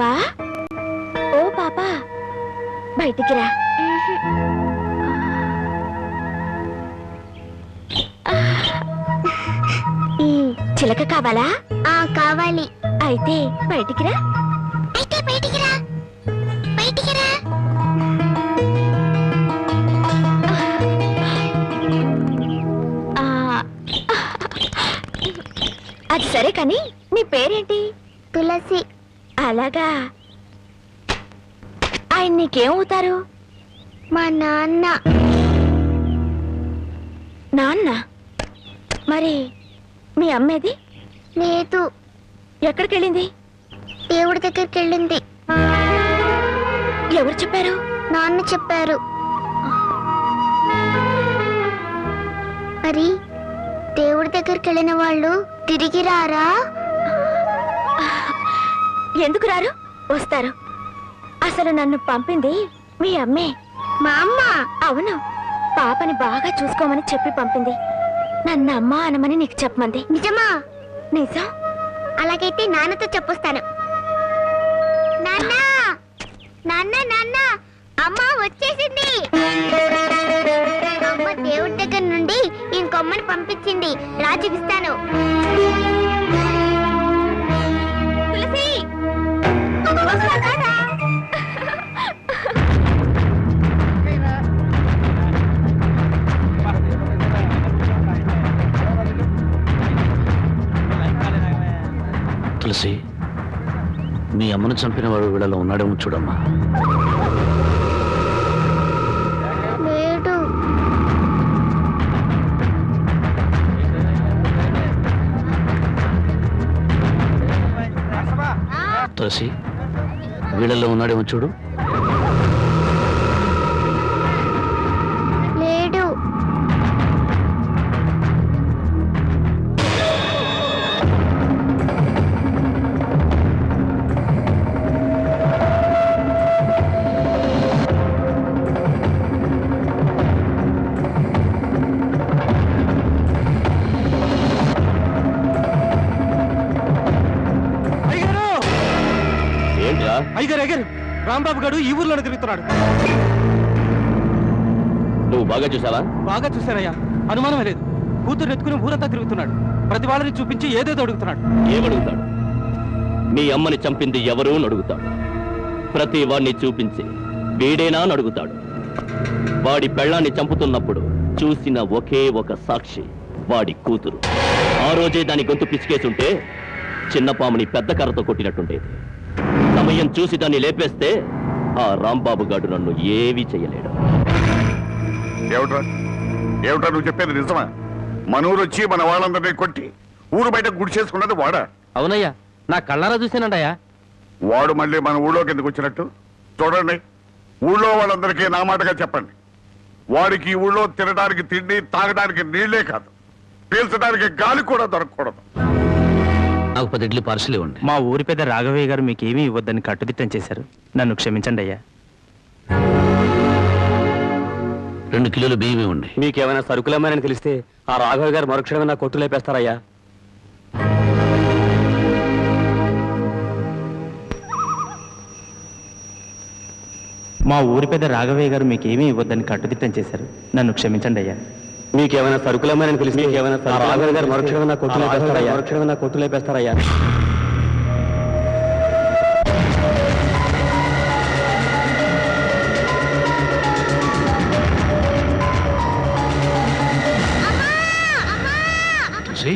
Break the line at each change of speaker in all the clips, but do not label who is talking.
పాపా? ఓ పాపా బయటికి రా. చిలక కావాలా?
కావాలి.
అయితే బయటికి
అయితే బయటికి రా. బయటికి రా.
అది సరే కానీ నీ పేరేంటి?
తులసి.
అలాగా. ఆయన నీకేమవుతారు
మా నాన్న.
నాన్న? మరి మీ అమ్మేది?
లేదు.
ఎక్కడికి వెళ్ళింది
దేవుడి దగ్గరికి వెళ్ళింది
ఎవరు చెప్పారు?
నాన్న చెప్పారు. మరి దేవుడి దగ్గరికి వెళ్ళిన వాళ్ళు తిరిగి రారా?
ఎందుకు రారు? వస్తారు. అసలు నన్ను పంపింది మీ అమ్మే.
మా అమ్మ?
అవును. పాపని బాగా చూసుకోమని చెప్పి పంపింది. నన్ను అమ్మ అనమని నీకు చెప్పమంది.
నిజమా?
నిజం.
అలాగైతే నాన్నతో చెప్పొస్తాను. నాన్న! నాన్న నాన్న! అమ్మ వచ్చేసింది! అమ్మ దేవుడి దగ్గర నుండి ఇంకొమ్మని పంపించింది. రా చూపిస్తాను
తులసి
మీ అమ్మను చంపిన వాడు వీళ్ళలో ఉన్నాడేమో చూడమ్మా. తులసి వీళ్ళలో ఉన్నాడేమో చూడు. ఏంట్రా
అయ్యారు అయ్యారు రాంబాబు గారు ఈ ఊర్లోనే తిరుగుతున్నాడు.
నువ్వు బాగా చూసావా?
బాగా చూశారయ్యా. అనుమానమే లేదు. కూతురు ఎత్తుకుని ఊరంతా తిరుగుతున్నాడు. ప్రతి వాళ్ళని చూపించి ఏదేదో అడుగుతున్నాడు.
ఏమడుగుతాడు? మీ అమ్మని చంపింది ఎవరు అని అడుగుతాడు. ప్రతి వాణ్ణి చూపించి వీడేనా అని అడుగుతాడు. వాడి పెళ్ళాన్ని చంపుతున్నప్పుడు చూసిన ఒకే ఒక సాక్షి వాడి కూతురు. ఆ రోజే దాని గొంతు పిసికేసుంటే చిన్న పాముని పెద్ద కర్రతో కొట్టినట్టుండేది. సమయం చూసి దాన్ని లేపేస్తే ఆ రాంబాబు గాడు నన్ను ఏమీ చెయ్యలేడు
ఏమిట్రా? ఏమిట్రా నువ్వు చెప్పేది నిజమా? మన ఊరు వచ్చి మన వాళ్ళందరినీ కొట్టి ఊరు బయట గుడి చేసుకున్నది వాడా?
అవునయ్యా నా కళ్ళారా చూసానండయ్యా
వాడు మళ్ళీ మన ఊళ్ళోకి ఎందుకు వచ్చినట్టు? చూడండి ఊళ్ళో వాళ్ళందరికీ నా మాటగా చెప్పండి. వాడికి ఈ ఊళ్ళో తినడానికి తిండి తాగడానికి నీళ్ళే కాదు. పీల్చడానికి గాలి కూడా దొరకకూడదు.
నాకు పది ఇడ్లీ పార్సల్ ఇవ్వండి.
మా ఊరి పెద్ద రాఘవయ్య గారు మీకేమీ ఇవ్వద్దని కట్టుదిట్టం చేశారు. నన్ను క్షమించండి అయ్యా
రెండు కిలోలు బియ్యం ఇవ్వండి.
మీకేమైనా సరుకులేమని తెలిస్తే ఆ రాఘవ గారు మరుక్షణమే నా కొట్టు లేపేస్తారయ్యా.
మా ఊరి పెద్ద రాఘవయ్య గారు మీకేమీ ఇవ్వద్దని కట్టుదిట్టం చేశారు. నన్ను క్షమించండి అయ్యా
మీకేమైనా సరుకులేమని మీకేమైనా రాఘవ గారు మరుక్షణమే నా కొట్టు లేపేస్తారయ్యా మరుక్షణమే నా కొట్టు లేపేస్తారయ్యా
తులసి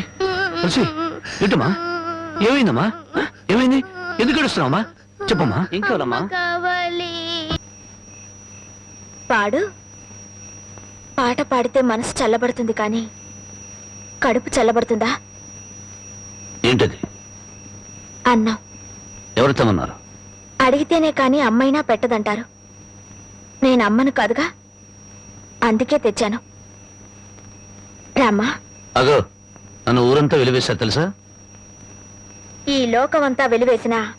తులసి ఏంటమ్మా? ఏమైందమ్మా? ఏమైంది? ఎందుకు ఏడుస్తున్నావమ్మా? చెప్పమ్మా.
ఇంకోనమ్మా
కావాలి.
పాడు. పాట పాడితే మనసు చల్లబడుతుంది కానీ కడుపు చల్లబడుతుందా?
ఏంటది?
అన్నం.
ఎవరు తమన్నారు
అడిగితేనే కాని అమ్మైనా పెట్టదంటారు. నేను అమ్మను కాదుగా అందుకే తెచ్చాను. రామ్మా.
అగో నన్ను ఊరంతా వెలివేశారు తెలుసా?
ఈ లోకమంతా వెలివేసినా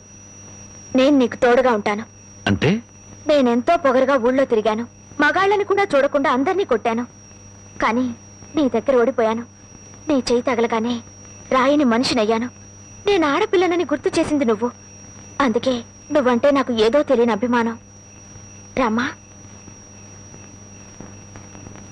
నేను నీకు తోడుగా ఉంటాను.
అంటే?
నేనెంతో పొగరుగా ఊళ్ళో తిరిగాను. మగాళ్ళని కూడా చూడకుండా అందరినీ కొట్టాను. కానీ నీ దగ్గర ఓడిపోయాను. నీ చేయి తగలగానే రాయిని మనిషినయ్యాను. నేను ఆడపిల్లనని గుర్తు చేసింది నువ్వు. అందుకే నువ్వంటే నాకు ఏదో తెలియని అభిమానం. రమ్మా